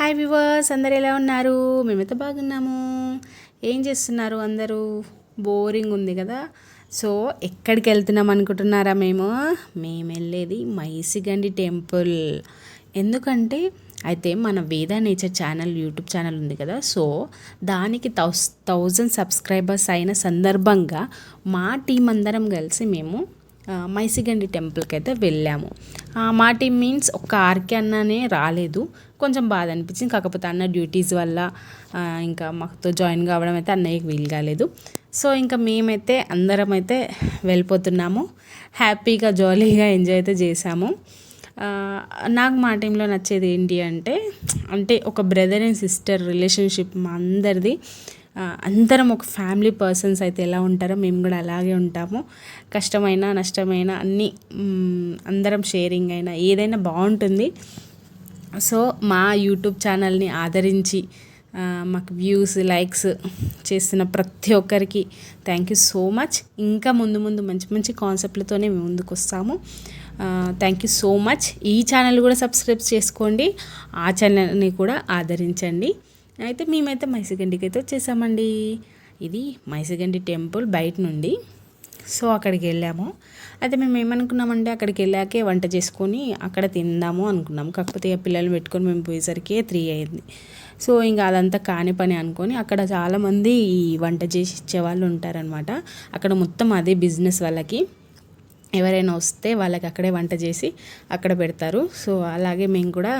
Hi viewers అందరు ఎలా ఉన్నారు? మేమైతే బాగున్నాము. ఏం చేస్తున్నారు అందరూ? బోరింగ్ ఉంది కదా. సో ఎక్కడికి వెళ్తున్నాం అనుకుంటున్నారా మేము? మేము వెళ్ళేది మైసిగండి టెంపుల్. ఎందుకంటే అయితే మన వేద నేచర్ ఛానల్ యూట్యూబ్ ఛానల్ ఉంది కదా. సో దానికి థౌస్ థౌజండ్ సబ్స్క్రైబర్స్ అయిన సందర్భంగా మా టీం అందరం కలిసి మేము మైసిగండి టెంపుల్కి అయితే వెళ్ళాము మా టీం మీన్స్ ఒక ఆర్కే అన్ననే రాలేదు. కొంచెం బాధ అనిపించింది. కాకపోతే అన్న డ్యూటీస్ వల్ల ఇంకా మాతో జాయిన్ కావడం అయితే అన్నయ్యకి వీలు కాలేదు. సో ఇంకా మేమైతే అందరం అయితే వెళ్ళిపోతున్నాము. హ్యాపీగా జాలీగా ఎంజాయ్ అయితే చేసాము నాకు మా టీంలో నచ్చేది ఏంటి అంటే అంటే ఒక బ్రదర్ అండ్ సిస్టర్ రిలేషన్షిప్ మా అందరిది. అందరం ఒక ఫ్యామిలీ పర్సన్స్ అయితే ఎలా ఉంటారో మేము కూడా అలాగే ఉంటాము. కష్టమైనా నష్టమైనా అన్నీ అందరం షేరింగ్ అయినా ఏదైనా బాగుంటుంది. సో మా యూట్యూబ్ ఛానల్ని ఆదరించి మాకు వ్యూస్ లైక్స్ చేస్తున్న ప్రతి ఒక్కరికి థ్యాంక్ యూ సో మచ్ ఇంకా ముందు ముందు మంచి మంచి కాన్సెప్ట్లతోనే మేము ముందుకు వస్తాము. థ్యాంక్ యూ సో మచ్ ఈ ఛానల్ కూడా సబ్స్క్రైబ్ చేసుకోండి. ఆ ఛానల్ని కూడా ఆదరించండి. అయితే మేమైతే మైసగండికి అయితే వచ్చేసామండి. ఇది మైసగండి టెంపుల్ బయట నుండి. సో అక్కడికి వెళ్ళాము. అయితే మేము ఏమనుకున్నామంటే అక్కడికి వెళ్ళాకే వంట చేసుకొని అక్కడ తిందాము అనుకున్నాం కాకపోతే ఇక పిల్లలు పెట్టుకొని మేము పోయేసరికి త్రీ అయింది. సో ఇంకా అదంతా కాని పని అనుకొని అక్కడ చాలామంది ఈ వంట చేసి ఇచ్చే వాళ్ళు ఉంటారనమాట అక్కడ మొత్తం అదే బిజినెస్ వాళ్ళకి. ఎవరైనా వస్తే వాళ్ళకి అక్కడే వంట చేసి అక్కడ పెడతారు. సో అలాగే మేము కూడా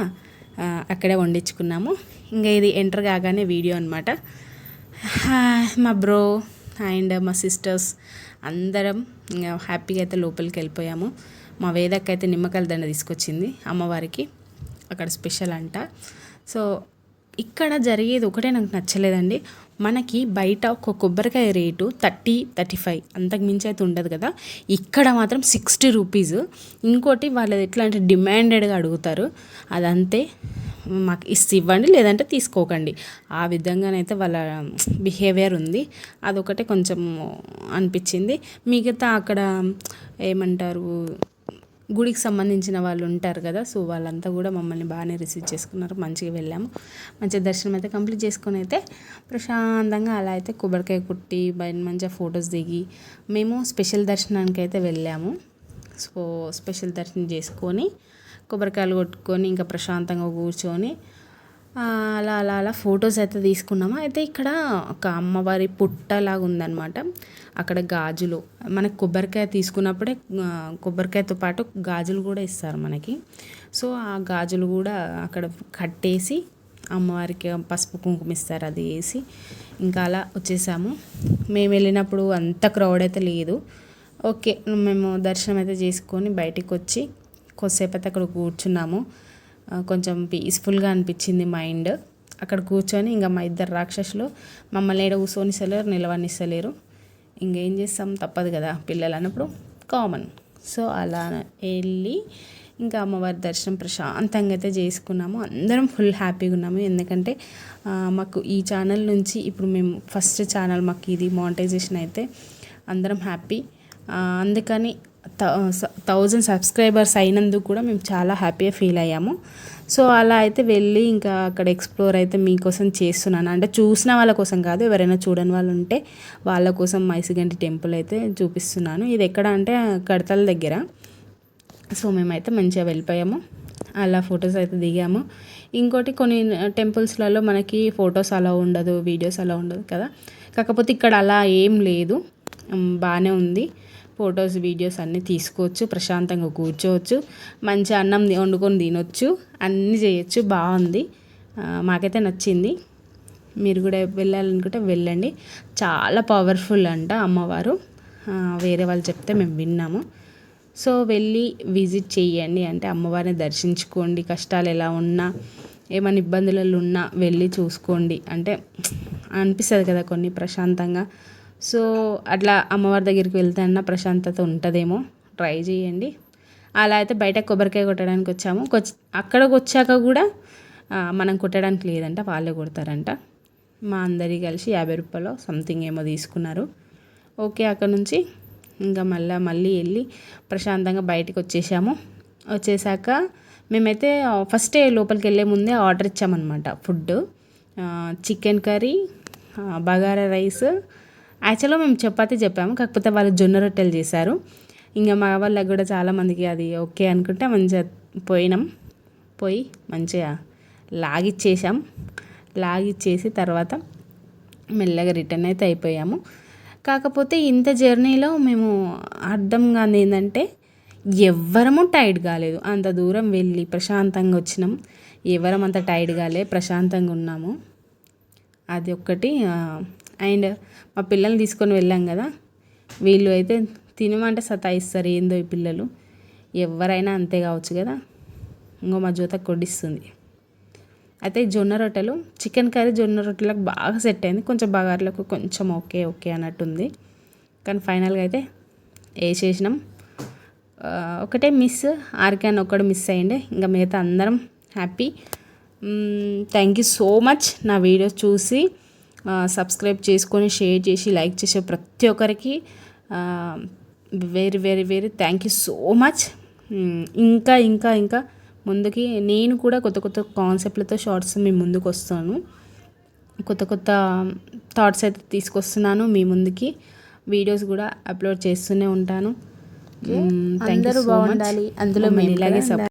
అక్కడే వండించుకున్నాము. ఇంకా ఇది ఎంటర్ కాగానే వీడియో అనమాట మా బ్రో అండ్ మా సిస్టర్స్ అందరం ఇంకా హ్యాపీగా అయితే లోపలికి వెళ్ళిపోయాము. మా వేదక్క అయితే నిమ్మకాయల దండ తీసుకొచ్చింది అమ్మవారికి. అక్కడ స్పెషల్ అంట. సో ఇక్కడ జరిగేది ఒకటే నాకు నచ్చలేదండి. మనకి బయట ఒక కొబ్బరికాయ రేటు థర్టీ థర్టీ ఫైవ్ అంతకు మించి అయితే ఉండదు కదా. ఇక్కడ మాత్రం సిక్స్టీ రూపీస్. ఇంకోటి వాళ్ళది ఎట్లా అంటే డిమాండెడ్గా అడుగుతారు. అదంతే. మాకు ఇస్తే ఇవ్వండి లేదంటే తీసుకోకండి. ఆ విధంగానైతే వాళ్ళ బిహేవియర్ ఉంది. అదొకటే కొంచెం అనిపించింది. మిగతా అక్కడ ఏమంటారు గుడికి సంబంధించిన వాళ్ళు ఉంటారు కదా సో వాళ్ళంతా కూడా మమ్మల్ని బాగానే రిసీవ్ చేసుకున్నారు. మంచిగా వెళ్ళాము. మంచిగా దర్శనం అయితే కంప్లీట్ చేసుకొని అయితే ప్రశాంతంగా అలా అయితే కొబ్బరికాయ కుట్టి బయట మంచిగా ఫొటోస్ దిగి మేము స్పెషల్ దర్శనానికి అయితే వెళ్ళాము. సో స్పెషల్ దర్శనం చేసుకొని కొబ్బరికాయలు కొట్టుకొని ఇంకా ప్రశాంతంగా కూర్చొని అలా అలా అలా ఫొటోస్ అయితే తీసుకున్నాము. అయితే ఇక్కడ ఒక అమ్మవారి పుట్టలాగా ఉందన్నమాట. అక్కడ గాజులు మనకి కొబ్బరికాయ తీసుకున్నప్పుడే కొబ్బరికాయతో పాటు గాజులు కూడా ఇస్తారు మనకి. సో ఆ గాజులు కూడా అక్కడ కట్టేసి అమ్మవారికి పసుపు కుంకుమ ఇస్తారు అది వేసి ఇంకా అలా వచ్చేసాము. మేము వెళ్ళినప్పుడు అంత క్రౌడ్ అయితే లేదు. ఓకే మేము దర్శనం అయితే చేసుకొని బయటికి వచ్చి కొద్దిసేపు అయితే అక్కడ కూర్చున్నాము. కొంచెం పీస్ఫుల్గా అనిపించింది మైండ్ అక్కడ కూర్చొని ఇంకా మా ఇద్దరు రాక్షసులు మమ్మల్ని ఏడ కూర్చొనిస్తలేరు నిలవనిస్తలేరు. ఇంకేం చేస్తాం? తప్పదు కదా. పిల్లలు అన్నప్పుడు కామన్ సో అలా వెళ్ళి ఇంకా అమ్మవారి దర్శనం ప్రశాంతంగా అయితే చేసుకున్నాము. అందరం ఫుల్ హ్యాపీగా ఉన్నాము. ఎందుకంటే మాకు ఈ ఛానల్ నుంచి ఇప్పుడు మేము ఫస్ట్ ఛానల్ మాకు ఇది మానిటైజేషన్ అయితే అందరం హ్యాపీ అందుకని థౌజండ్ సబ్స్క్రైబర్స్ అయినందుకు కూడా మేము చాలా హ్యాపీగా ఫీల్ అయ్యాము. సో అలా అయితే వెళ్ళి ఇంకా అక్కడ ఎక్స్ప్లోర్ అయితే మీకోసం చేస్తున్నాను. అంటే చూసిన వాళ్ళ కోసం కాదు ఎవరైనా చూడని వాళ్ళు ఉంటే వాళ్ళ కోసం మైసిగంటి టెంపుల్ అయితే చూపిస్తున్నాను. ఇది ఎక్కడ అంటే కడతల దగ్గర. సో మేమైతే మంచిగా వెళ్ళిపోయాము. అలా ఫొటోస్ అయితే దిగాము. ఇంకోటి కొన్ని టెంపుల్స్లలో మనకి ఫొటోస్ అలా ఉండదు వీడియోస్ అలా ఉండదు కదా. కాకపోతే ఇక్కడ అలా ఏం లేదు. బాగానే ఉంది. ఫొటోస్ వీడియోస్ అన్నీ తీసుకోవచ్చు ప్రశాంతంగా కూర్చోవచ్చు మంచి అన్నం వండుకొని తినొచ్చు అన్నీ చేయొచ్చు బాగుంది. మాకైతే నచ్చింది. మీరు కూడా వెళ్ళాలనుకుంటే వెళ్ళండి. చాలా పవర్ఫుల్ అంట అమ్మవారు. వేరే వాళ్ళు చెప్తే మేము విన్నాము. సో వెళ్ళి విజిట్ చేయండి. అంటే అమ్మవారిని దర్శించుకోండి. కష్టాలు ఎలా ఉన్నా ఏమైనా ఇబ్బందులలో ఉన్నా వెళ్ళి చూసుకోండి. అంటే అనిపిస్తుంది కదా కొన్ని ప్రశాంతంగా. సో అట్లా అమ్మవారి దగ్గరికి వెళ్తే అన్న ప్రశాంతత ఉంటుందేమో. ట్రై చేయండి. అలా అయితే బయట కొబ్బరికాయ కొట్టడానికి వచ్చాము. అక్కడికి వచ్చాక కూడా మనం కొట్టడానికి లేదంట వాళ్ళే కొడతారంట. మా అందరి కలిసి యాభై రూపాయలు సంథింగ్ ఏమో తీసుకున్నారు. ఓకే అక్కడ నుంచి ఇంకా మళ్ళీ మళ్ళీ వెళ్ళి ప్రశాంతంగా బయటికి వచ్చేసాము. వచ్చేసాక మేమైతే ఫస్ట్ లోపలికి వెళ్ళే ముందే order ఇచ్చామన్నమాట. Food chicken curry bagara rice యాక్చువల్గా మేము చపాతి చెప్పాము కాకపోతే వాళ్ళు జొన్న రొట్టెలు చేశారు. ఇంకా మా వాళ్ళకి కూడా చాలామందికి అది ఓకే అనుకుంటే మంచిగా పోయినాం. పోయి మంచిగా లాగిచ్చేసాం లాగిచ్చేసి తర్వాత మెల్లగా రిటర్న్ అయితే అయిపోయాము. కాకపోతే ఇంత జర్నీలో మేము అర్థం కాని ఏంటంటే ఎవ్వరము టైర్డ్ కాలేదు. అంత దూరం వెళ్ళి ప్రశాంతంగా వచ్చినాం. ఎవరం అంత టైర్డ్ కాలే ప్రశాంతంగా ఉన్నాము. అది ఒక్కటి అండ్ మా పిల్లల్ని తీసుకొని వెళ్ళాం కదా వీళ్ళు అయితే తినమంటే సతాయిస్తారు ఏందో ఈ పిల్లలు. ఎవరైనా అంతే కావచ్చు కదా. ఇంకో మా జోత కొడిస్తుంది అయితే ఈ జొన్న రొట్టెలు చికెన్ కర్రీ జొన్న రొట్టెలకు బాగా సెట్ అయింది. కొంచెం బగారులకు కొంచెం ఓకే ఓకే అన్నట్టుంది. కానీ ఫైనల్గా అయితే వేసేసినాం. ఒకటే మిస్ ఆర్కే అని ఒకటి మిస్ అయ్యిండే. ఇంకా మిగతా అందరం happy. Thank you so much నా వీడియోస్ చూసి సబ్స్క్రైబ్ చేసుకొని షేర్ చేసి లైక్ చేసే ప్రతి ఒక్కరికి very very very thank you so much. ఇంకా ఇంకా ఇంకా ముందుకి నేను కూడా కొత్త కొత్త కాన్సెప్ట్లతో షార్ట్స్ మీ ముందుకు వస్తాను. కొత్త కొత్త థాట్స్ అయితే తీసుకొస్తున్నాను మీ ముందుకి. వీడియోస్ కూడా అప్లోడ్ చేస్తూనే ఉంటాను. థ్యాంక్ యూ అందరూ బాగుండాలి. అందులో మేము ఇలాగే